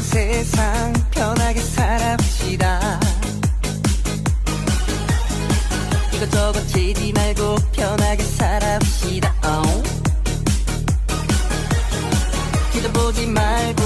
험악한 세상 편하게 살아봅시다 이것저것 재지 말고 편하게 살아봅시다 어? 기도 보지 말고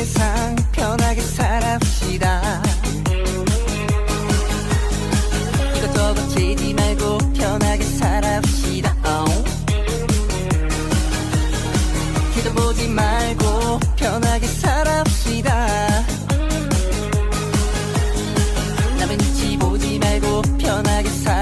세상 편하게 살합시다. 이것저것 지지 말고 편하게 살합시다. 어? 기도 보지 말고 편하게 살합시다. 남의 눈치 보지 말고 편하게 살